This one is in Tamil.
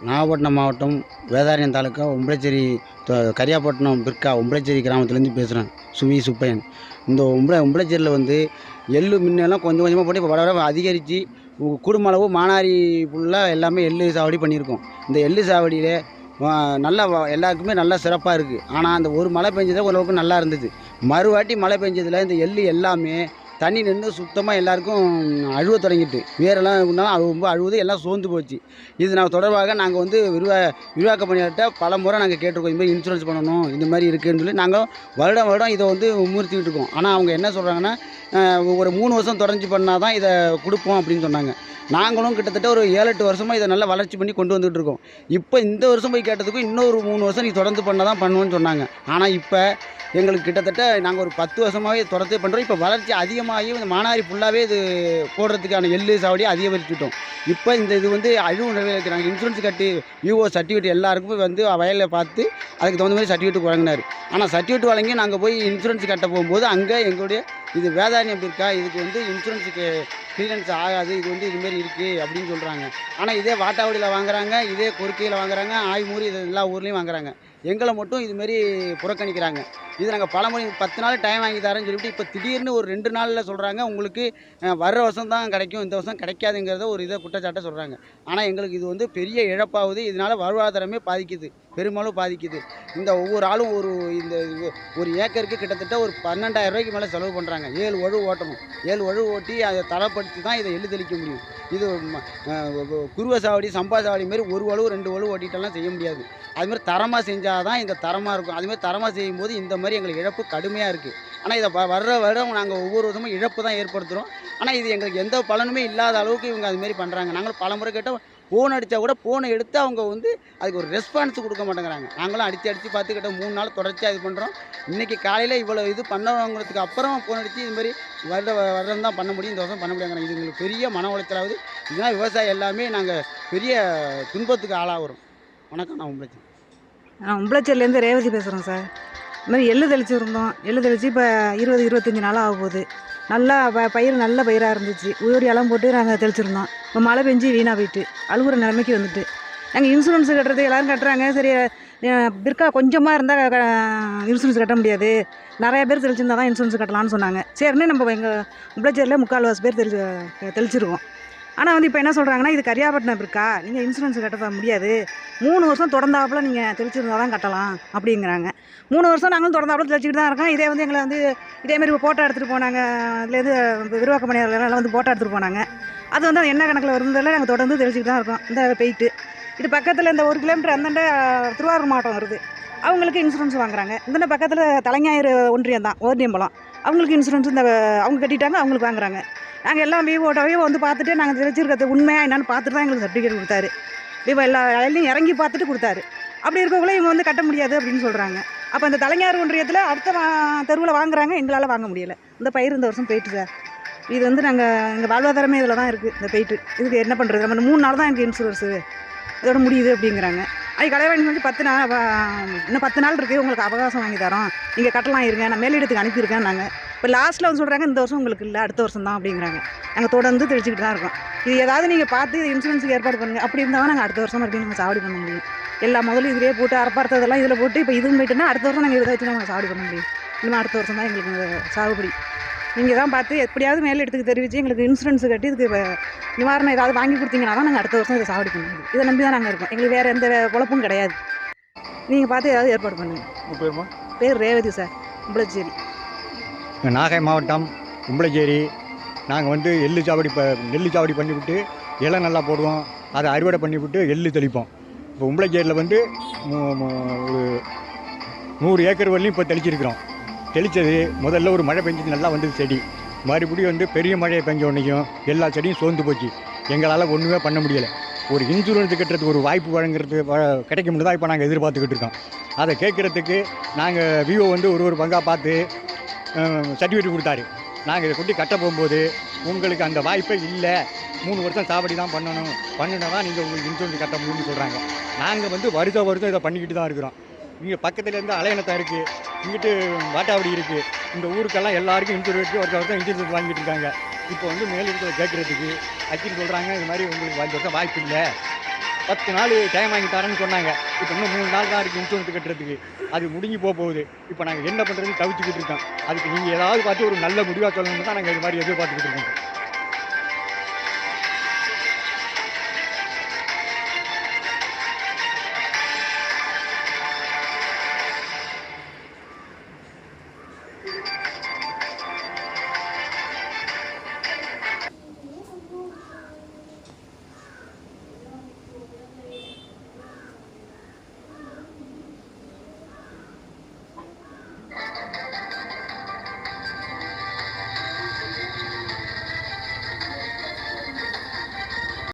நாகப்பட்டினம் மாவட்டம் வேதாரண்யம் தாலுக்கா உம்பளச்சேரி கரியாப்பட்டினம் பிற்கா உம்பளச்சேரி கிராமத்துலேருந்து பேசுகிறேன். சுவி சுப்பையன். இந்த உம்பள உம்பளச்சேரியில் வந்து எள்ளு முன்னெல்லாம் கொஞ்சம் கொஞ்சமாக போட்டு இப்போ வர வர அதிகரித்து குடும்பளவு மானாரி ஃபுல்லாக எல்லாமே எள்ளு சாவடி பண்ணியிருக்கோம். இந்த எள்ளு சாவடியில் நல்லா வ- எல்லாருக்குமே நல்லா சிறப்பாக இருக்குது ஆனால் அந்த ஒரு மழை பெஞ்சதே ஓரளவுக்கு நல்லா இருந்தது. மறுவாட்டி மழை பெஞ்சதில் இந்த எள்ளு எல்லாமே தண்ணி நின்று சுத்தமாக எல்லாருக்கும் அழுவ தொடங்கிட்டு. வேரெல்லாம் இருந்தாலும் அது ரொம்ப அழுவுது எல்லாம் சோர்ந்து போச்சு. இது நான் தொடர்பாக நாங்கள் வந்து விரிவா விரிவாக்க பணியாளர்கிட்ட பல முறை நாங்கள் கேட்டிருக்கோம். இந்த மாதிரி இன்சூரன்ஸ் பண்ணணும் இந்த மாதிரி இருக்குதுன்னு சொல்லி நாங்கள் வருடம் வருடம் இதை வந்து முன்னிறுத்திக்கிட்டு இருக்கோம். ஆனால் அவங்க என்ன சொல்கிறாங்கன்னா ஒரு மூணு வருஷம் தொடர்ந்து பண்ணால் தான் இதை கொடுப்போம் அப்படின்னு சொன்னாங்க. நாங்களும் கிட்டத்தட்ட ஒரு ஏழு எட்டு வருஷமாக இதை நல்லா வளர்ச்சி பண்ணி கொண்டு வந்துட்டு இருக்கோம். இப்போ இந்த வருஷம் போய் கேட்டதுக்கும் இன்னொரு மூணு வருஷம் நீ தொடர்ந்து பண்ணால் தான் பண்ணுவோம்னு சொன்னாங்க. ஆனால் இப்போ எங்களுக்கு கிட்டத்தட்ட நாங்கள் ஒரு பத்து வருஷமாகவே தொடர்ந்து பண்ணுறோம் இப்போ வளர்ச்சி அதிகமாக இந்த மானாரி ஃபுல்லாகவே இது போடுறதுக்கான எள்ளு சாவடியை அதிகப்படுத்திட்டோம் இப்போ இந்த இது வந்து அழிவு நிலையில் நாங்கள் இன்சூரன்ஸ் கட்டி யூஓ சர்டிஃபிகேட் எல்லாருக்கும் வந்து வயலில் பார்த்து அதுக்கு தகுந்த மாதிரி சர்டிஃபிகேட் வழங்கினார். ஆனால் சர்டிஃபிகேட் வழங்கி நாங்கள் போய் இன்சூரன்ஸ் கட்ட போகும்போது அங்கே எங்களுடைய இது வேதாரியம் இருக்கா? இதுக்கு வந்து இன்சூரன்ஸுக்கு கிளியரன்ஸ் ஆகாது. இது வந்து இதுமாரி இருக்குது அப்படின்னு சொல்கிறாங்க ஆனால் இதே வாட்டாவடியில் வாங்குறாங்க இதே கொருக்கையில் வாங்குறாங்க ஆய்மூரி இது எல்லா ஊர்லேயும் வாங்குறாங்க. எங்களை மட்டும் இதுமாரி புறக்கணிக்கிறாங்க. இது நாங்கள் பலமுறை பத்து நாள் டைம் வாங்கி தரேன்னு சொல்லிட்டு இப்போ திடீர்னு ஒரு ரெண்டு நாளில் சொல்கிறாங்க உங்களுக்கு வர்ற வருஷம் தான் கிடைக்கும். இந்த வருஷம் கிடைக்காதுங்கிறத ஒரு இதை குற்றச்சாட்டை சொல்கிறாங்க ஆனால் எங்களுக்கு இது வந்து பெரிய இழப்பாகுது. இதனால் வாழ்வாதாரமே பாதிக்குது. பெரும்பாலும் பாதிக்குது. இந்த ஒவ்வொரு ஆளும் ஒரு இந்த ஒரு ஏக்கருக்கு கிட்டத்தட்ட ஒரு பன்னெண்டாயிரம் ரூபாய்க்கு மேலே செலவு பண்ணுறாங்க ஏழு ஒழு ஓட்டணும். ஏழு ஒழு ஓட்டி அதை தரப்படுத்தி தான் இதை எழுதளிக்க முடியும். இது குருவ சாவடி சம்பா சாவடி மாரி ஒரு ஒழு ரெண்டு ஒழு ஓட்டிட்டெல்லாம் செய்ய முடியாது. அதுமாதிரி தரமாக செஞ்சால் தான் இந்த தரமாக இருக்கும். அதுமாதிரி தரமாக செய்யும்போது இந்த மாதிரி எங்களுக்கு இழப்பு கடுமையாக இருக்குது ஆனால் இதை வர்ற வருடம் நாங்கள் ஒவ்வொரு விதமும் இழப்பு தான் ஏற்படுத்துகிறோம் ஆனால் இது எங்களுக்கு எந்த பலனுமே இல்லாத அளவுக்கு இவங்க அதுமாரி பண்ணுறாங்க நாங்களும் பல முறை கேட்டால் ஃபோன் அடித்தா கூட ஃபோனை எடுத்து அவங்க வந்து அதுக்கு ஒரு ரெஸ்பான்ஸ் கொடுக்க மாட்டேங்கிறாங்க. நாங்களும் அடித்து அடித்து பார்த்துக்கிட்டோம். மூணு நாள் தொடர்ச்சியாக இது பண்ணுறோம் இன்றைக்கி காலையில் இவ்வளோ இது பண்ணவங்கிறதுக்கு அப்புறம் ஃபோன் அடித்து இதுமாரி வருட வருடம் தான் பண்ண முடியும் இந்த வருஷம் பண்ண முடியாங்கிறாங்க இது எங்களுக்கு பெரிய மன உளைச்சலாகுது. இதெல்லாம் விவசாயம் எல்லாமே நாங்கள் பெரிய துன்பத்துக்கு ஆளாகிறோம். வணக்கம் நான் உங்களுக்கு நான் உம்பளச்சேரிலேருந்து ரேவதி பேசுகிறோம் சார். இந்த மாதிரி எள்ளு தெளிச்சிருந்தோம் எள்ளு தெளித்து இப்போ இருபது இருபத்தஞ்சி நாள் ஆக போகுது. நல்லா ப பயிர் நல்ல பயிராக இருந்துச்சு. யூரியாலாம் போட்டு நாங்கள் தெளிச்சிருந்தோம். இப்போ மழை பெஞ்சு வீணாக போயிட்டு அழுகுற நிலைமைக்கு வந்துட்டு. நாங்கள் இன்சூரன்ஸ் கட்டுறது எல்லோரும் கட்டுறாங்க. சரி பிற்கா கொஞ்சமாக இருந்தால் இன்சூரன்ஸ் கட்ட முடியாது. நிறைய பேர் தெளிச்சிருந்தா தான் இன்சூரன்ஸ் கட்டலாம்னு சொன்னாங்க. சரின்னு நம்ம எங்கள் உம்பளச்சேரியில் முக்கால்வாசி பேர் தெளிச்சு தெளிச்சிருக்கோம் ஆனால் வந்து இப்போ என்ன சொல்கிறாங்கன்னா இது கரியாபட்டினம் இருக்கா? நீங்கள் இன்சூரன்ஸ் கட்ட முடியாது. மூணு வருஷம் தொடர்ந்தாப்புல நீங்கள் தெளிச்சிருந்தால் தான் கட்டலாம் அப்படிங்கிறாங்க. மூணு வருஷம் நாங்களும் தொடர்ந்தாப்பில் தெளிச்சிக்கிட்டு தான் இருக்கோம். இதே வந்து எங்களை வந்து இதேமாரி ஃபோட்டோ எடுத்துகிட்டு போனாங்க. அதுலேருந்து விரிவாக்க பணியாளர்கள் வந்து ஃபோட்டோ எடுத்துகிட்டு போனாங்க. அது வந்து என்ன கணக்கில் வருந்ததில் நாங்கள் தொடர்ந்து தெளிச்சிக்கிட்டு தான் இருக்கோம். இந்த போயிட்டு. இது பக்கத்தில் இந்த ஒரு கிலோமீட்டர் அந்தண்ட திருவாரூர் மாவட்டம் வருது. அவங்களுக்கு இன்சூரன்ஸ் வாங்குறாங்க. இந்த பக்கத்தில் தலைஞாயிறு ஒன்றியம் தான் ஓர்டியம்பலம் அவங்களுக்கு இன்சூரன்ஸ் இந்த அவங்க கட்டிட்டாங்க அவங்களுக்கு வாங்குறாங்க. நாங்கள் எல்லாம் விவோட்டோவே வந்து பார்த்துட்டு நாங்கள் தெளிச்சிருக்கிறது உண்மையாக என்னென்னு பார்த்துட்டு தான் எங்களுக்கு சர்டிஃபிகேட் கொடுத்தாரு. விவோ எல்லா வேலையிலையும் இறங்கி பார்த்துட்டு கொடுத்தாரு. அப்படி இருக்கக்குள்ள இவங்க வந்து கட்ட முடியாது அப்படின்னு சொல்கிறாங்க அப்போ அந்த தலைஞர் ஒன்றியத்தில் அடுத்த தெருவில் வாங்குறாங்க எங்களால் வாங்க முடியலை. இந்த பயிர் இந்த வருஷம் போயிட்டு சார். இது வந்து நாங்கள் எங்கள் வாழ்வாதாரமே இதில் தான் இருக்குது இந்த போயிட்டு இதுக்கு என்ன பண்ணுறது நம்ம மூணு நாள் தான் எனக்கு இன்சூரன்ஸு இதோட முடியுது அப்படிங்கிறாங்க. அது கலைவாணி வந்து பத்து நாள் இன்னும் பத்து நாள் இருக்குது உங்களுக்கு அவகாசம் வாங்கி தரோம். நீங்கள் கட்டலாம் இருங்க நான் மேலிடத்துக்கு அனுப்பியிருக்கேன் நாங்கள் இப்போ லாஸ்ட்டில் வந்து சொல்கிறாங்க இந்த வருஷம் உங்களுக்கு இல்லை அடுத்த வருஷம் தான் அப்படிங்கிறாங்க. நாங்கள் தொடர்ந்து தெளிச்சிக்கிட்டு தான் இருக்கோம். இது ஏதாவது நீங்கள் பார்த்து இது இன்சூரன்ஸுக்கு ஏற்பாடு பண்ணுங்க. அப்படி இருந்தால் நாங்கள் அடுத்த வருஷம் மறுபடியும் நாங்கள் சாவடி பண்ண முடியும். எல்லா முதலும் இதிலே போட்டு அரப்பார்த்ததெல்லாம் இதில் போட்டு இப்போ இதுவும் போயிட்டுனா அடுத்த வருஷம் நாங்கள் இதை வச்சு நாங்கள் சாவடி பண்ண முடியும். இனிமேல் அடுத்த வருஷம் தான் எங்களுக்கு சாகுபடி. நீங்கள் தான் பார்த்து எப்படியாவது மேல் இடத்துக்கு தெரிவித்து எங்களுக்கு இன்சூரன்ஸ் கட்டி இதுக்கு நிவாரணம் ஏதாவது வாங்கி கொடுத்தீங்கன்னா தான் நாங்கள் அடுத்த வருஷம் இதை சாவடி பண்ண முடியும். இதை நம்பி தான் நாங்கள் இருக்கோம். எங்களுக்கு வேறு எந்த வே- குழப்பும் கிடையாது. நீங்கள் பார்த்து ஏதாவது ஏற்பாடு பண்ணுங்கள் பேர் ரேவதி சார். உம்பளச்சேரி நாகை மாவட்டம் கும்பளச்சேரி நாங்கள் வந்து எள்ளு சாவடி ப நெல்லு சாவடி பண்ணிவிட்டு இலை நல்லா போடுவோம். அதை அறுவடை பண்ணிவிட்டு எள்ளு தெளிப்போம். இப்போ உம்பளச்சேரியில் வந்து ஒரு நூறு ஏக்கர் வரலையும் இப்போ தெளிச்சிருக்கிறோம். தெளித்தது முதல்ல ஒரு மழை பெஞ்சது நல்லா வந்தது செடி. மறுபடியும் வந்து பெரிய மழையை பெஞ்ச உடனேயும் எல்லா செடியும் சோர்ந்து போச்சு. எங்களால் ஒன்றுமே பண்ண முடியலை. ஒரு இன்சூரன்ஸ் கட்டுறதுக்கு ஒரு வாய்ப்பு வழங்குறது வ- கிடைக்கும்னு தான் இப்போ நாங்கள் எதிர்பார்த்துக்கிட்டு இருக்கோம். அதை கேட்குறதுக்கு நாங்கள் விவோ வந்து ஒரு ஒரு பங்காக பார்த்து சர்டிஃபிகேட் கொடுத்தாரு. நாங்கள் இதை கொண்டு கட்ட போகும்போது உங்களுக்கு அந்த வாய்ப்பே இல்லை. மூணு வருஷம் சாவடி தான் பண்ணணும். பண்ணினா தான் நீங்கள் உங்களுக்கு இன்சூரன்ஸ் கட்ட முடியும்னு சொல்கிறாங்க நாங்கள் வந்து வருஷம் வருஷம் இதை பண்ணிக்கிட்டு தான் இருக்கிறோம். இங்கே பக்கத்துலேருந்து இருந்து இருக்குது இங்கிட்டு வாட்டாவடி இருக்குது இந்த ஊருக்கெல்லாம் எல்லாருக்கும் இன்சூரன்ஸ் வருஷம் வருஷம் இன்சூரன்ஸ் வாங்கிட்டு இருக்காங்க. இப்போ வந்து மேலிடத்தில் கேட்குறதுக்கு அச்சின்னு சொல்கிறாங்க இது மாதிரி உங்களுக்கு அஞ்சு வருஷம் வாய்ப்பு இல்லை. பத்து நாள் டைம் வாங்கி தரேன்னு சொன்னாங்க. இப்போ இன்னும் மூணு நாள் தான் இருக்குது இன்சூரன்ஸ் கட்டுறதுக்கு. அது முடிஞ்சு போக போகுது. இப்போ நாங்கள் என்ன பண்ணுறதுன்னு தவிச்சுக்கிட்டு இருக்கோம். அதுக்கு நீங்கள் ஏதாவது பார்த்து ஒரு நல்ல முடிவாக சொல்லணும்னு தான் நாங்கள் இது மாதிரி எதிர்பார்த்துக்கிட்டு இருக்கோம்.